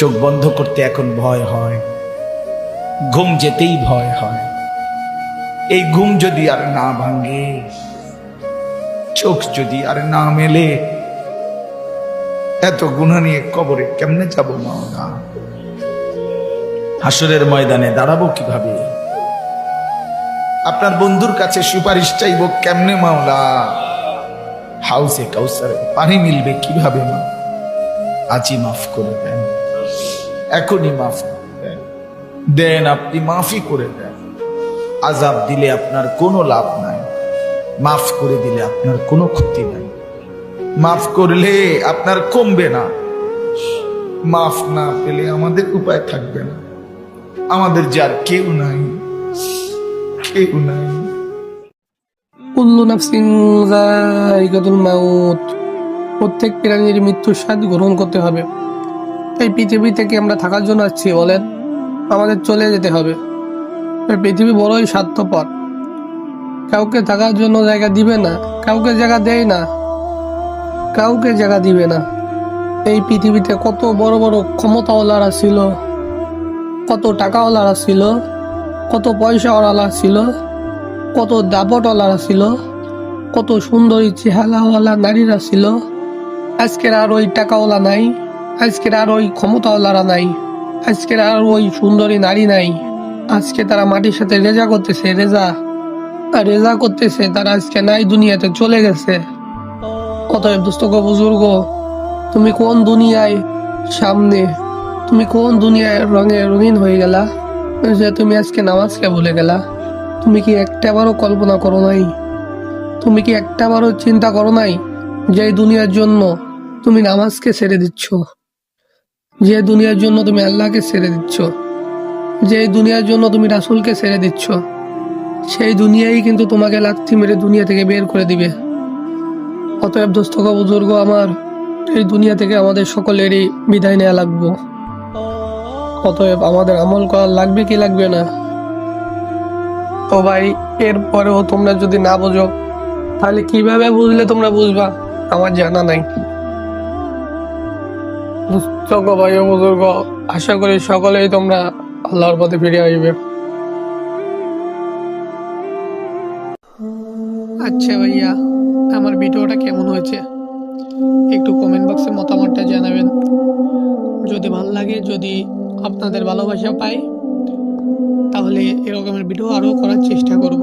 চোখ বন্ধ করতে এখন ভয় হয়। ঘুম যেতেই ভয় হয়। এই ঘুম যদি আর না ভাঙে, চোখ যদি আর না মেলে, এত গুণা নিয়ে কবরে কেমনে যাব মাওলা হাসরের ময়দানে দাঁড়াবো কীভাবে? আপনার বন্ধুর কাছে সুপারিশ চাইব কেমনে মাওলা? হাউসে কাউসারে পানি মিলবে কীভাবে মা? আজই মাফ করে দেন। এখনই মাফ দেন। আপনি মাফই করে দেন। আজাব দিলে আপনার কোনো লাভ নাই। মাফ করে দিলে আপনার কোনো ক্ষতি নাই। মাফ করলে আপনার কমবে না। মাফ না পেলে আমাদের উপায় থাকবে না। আমাদের যার কেউ নাই। কেউ নাই। প্রত্যেক প্রাণীর মৃত্যুর স্বাদ গ্রহণ করতে হবে। এই পৃথিবী থেকে আমরা থাকার জন্য আসছি, বলেন। আমাদের চলে যেতে হবে। পৃথিবী বড়ই স্বার্থপর। কাউকে থাকার জন্য জায়গা দিবে না, কাউকে জায়গা দেয় না, কাউকে জায়গা দিবে না। এই পৃথিবীতে কত বড় বড় ক্ষমতাওয়ালারা ছিল, কত টাকাওয়ালারা ছিল, কত পয়সাওয়ালা ছিল, কত দাপটওয়ালারা ছিল, কত সুন্দরী চেহারাওয়ালা নারীরা ছিল। আজকের আর ওই টাকাওয়ালা নাই। আজকের আর ওই ক্ষমতাওয়ালারা নাই। আজকের আর ওই সুন্দরী নারী নাই। আজকে তারা মাটির সাথে রেজা করতেছে, রেজা। আর রেজা করতেছে, তারা আজকে নাই দুনিয়াতে, চলে গেছে। অতএব দুস্থক বুজুর্গ, তুমি কোন দুনিয়ায় সামনে, তুমি কোন দুনিয়ায় রঙে রঙিন হয়ে গেলা? যে তুমি আজকে নামাজকে ভুলে গেলা? তুমি কি একটাবারও কল্পনা করো নাই? তুমি কি একটাবারও চিন্তা করো নাই যে দুনিয়ার জন্য তুমি নামাজকে ছেড়ে দিচ্ছ? যে দুনিয়ার জন্য তুমি আল্লাহকে ছেড়ে দিচ্ছ, যে দুনিয়ার জন্য তুমি রাসুলকে ছেড়ে দিচ্ছ, সেই দুনিয়াই কিন্তু তোমাকে লাথি মেরে দুনিয়া থেকে বের করে দিবে। অতএব দোস্তক বুজুর্গ, আমার এই দুনিয়া থেকে আমাদের সকলেরই বিদায় নেওয়া লাগবো। অতএব আমাদের আমল করা লাগবে কি লাগবে না? তো ভাই, এরপরেও তোমরা যদি না বোঝো, তাহলে কীভাবে বুঝলে তোমরা বুঝবা? আমার জানা নাই। বুঝছ ভাই ও বুজুর্গ, আশা করি সকলেই তোমরা আল্লাহর পথে ফিরে আসবে। আচ্ছা ভাইয়া, আমার ভিডিওটা কেমন হয়েছে? একটু কমেন্ট বক্সে মতামতটা জানাবেন। যদি ভালো লাগে, যদি আপনাদের ভালোবাসা পাই, তাহলে এরকমের ভিডিও আরও করার চেষ্টা করব।